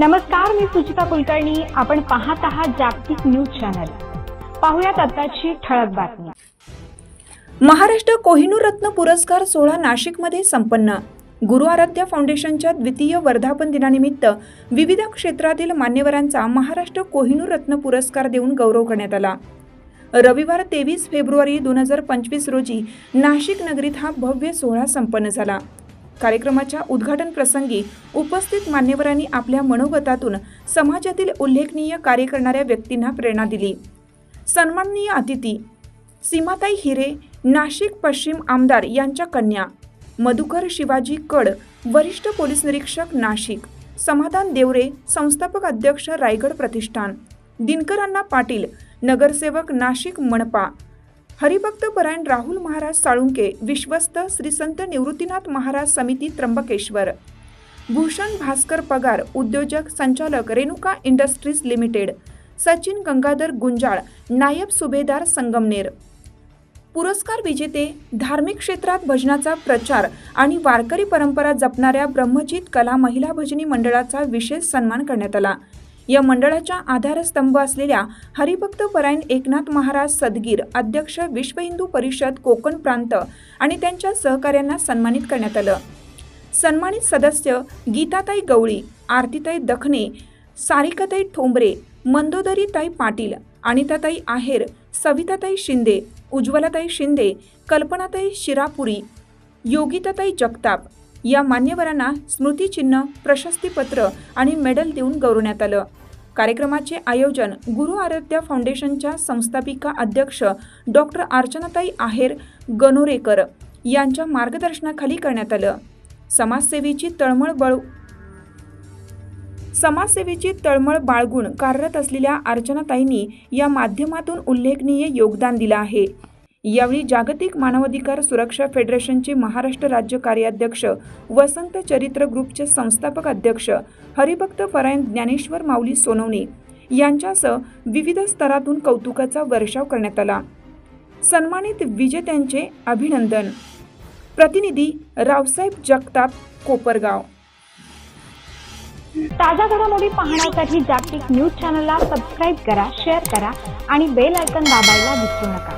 नमस्कार मी सुचिता कुलकर्णी. आपण पाहत आहात जागतिक न्यूज चॅनल. पाहुयात आताची ठळक बातमी. महाराष्ट्र कोहिनूर रत्न पुरस्कार सोहळा नाशिकमध्ये संपन्न. गुरु आराध्या फाउंडेशनच्या द्वितीय वर्धापन दिनानिमित्त विविध क्षेत्रातील मान्यवरांचा महाराष्ट्र कोहिनूर रत्न पुरस्कार देऊन गौरव करण्यात आला. रविवार तेवीस फेब्रुवारी दोन हजार पंचवीस रोजी नाशिक नगरीत हा भव्य सोहळा संपन्न झाला. कार्यक्रमाच्या उद्घाटन प्रसंगी उपस्थित मान्यवरांनी आपल्या मनोगतातून समाजातील उल्लेखनीय कार्य करणाऱ्या व्यक्तींना प्रेरणा दिली. सन्माननीय अतिथी सीमाताई हिरे नाशिक पश्चिम आमदार यांच्या कन्या मधुकर शिवाजी कड वरिष्ठ पोलीस निरीक्षक नाशिक समाधान देवरे संस्थापक अध्यक्ष रायगड प्रतिष्ठान दिनकर अण्णा पाटील नगरसेवक नाशिक मनपा हरिभक्त परायण राहुल महाराज साळुंके विश्वस्त श्री संत निवृत्तीनाथ महाराज समिती त्र्यंबकेश्वर. भूषण भास्कर पगार उद्योजक संचालक रेणुका इंडस्ट्रीज लिमिटेड. सचिन गंगाधर गुंजाळ नायब सुभेदार संगमनेर. पुरस्कार विजेते धार्मिक क्षेत्रात भजनाचा प्रचार आणि वारकरी परंपरा जपणाऱ्या ब्रह्मजित कला महिला भजनी मंडळाचा विशेष सन्मान करण्यात आला. या मंडळाच्या आधारस्तंभ असलेल्या हरिभक्त परायण एकनाथ महाराज सदगीर अध्यक्ष विश्व हिंदू परिषद कोकण प्रांत आणि त्यांच्या सहकाऱ्यांना सन्मानित करण्यात आलं. सन्मानित सदस्य गीताताई गवळी आरतीताई दखने सारिकाताई ठोंबरे मंदोदरीताई पाटील अनिताताई आहेर सविताताई शिंदे उज्ज्वलाताई शिंदे कल्पनाताई शिरापुरी योगिताताई जगताप या मान्यवरांना स्मृतिचिन्ह प्रशस्तीपत्र आणि मेडल देऊन गौरवण्यात आलं. कार्यक्रमाचे आयोजन गुरु आराध्या फाउंडेशनच्या संस्थापिका अध्यक्ष डॉक्टर अर्चनाताई आहेर गनोरेकर यांच्या मार्गदर्शनाखाली करण्यात आलं. समाजसेवेची तळमळ बळ समाजसेवेची तळमळ बाळगून कार्यरत असलेल्या अर्चनाताईंनी या माध्यमातून उल्लेखनीय योगदान दिलं आहे. यावेळी जागतिक मानवाधिकार सुरक्षा फेडरेशनचे महाराष्ट्र राज्य कार्याध्यक्ष वसंत चरित्र ग्रुपचे संस्थापक अध्यक्ष हरिभक्त परायण ज्ञानेश्वर माऊली सोनवणे यांच्यासह विविध स्तरातून कौतुकाचा वर्षाव करण्यात आला. सन्मानित विजेत्यांचे अभिनंदन. प्रतिनिधी रावसाहेब जगताप कोपरगाव. ताज्या घडामोडी पाहण्यासाठी जागतिक न्यूज चॅनलला सबस्क्राईब करा शेअर करा आणि बेल आयकन दाबायला विसरू नका.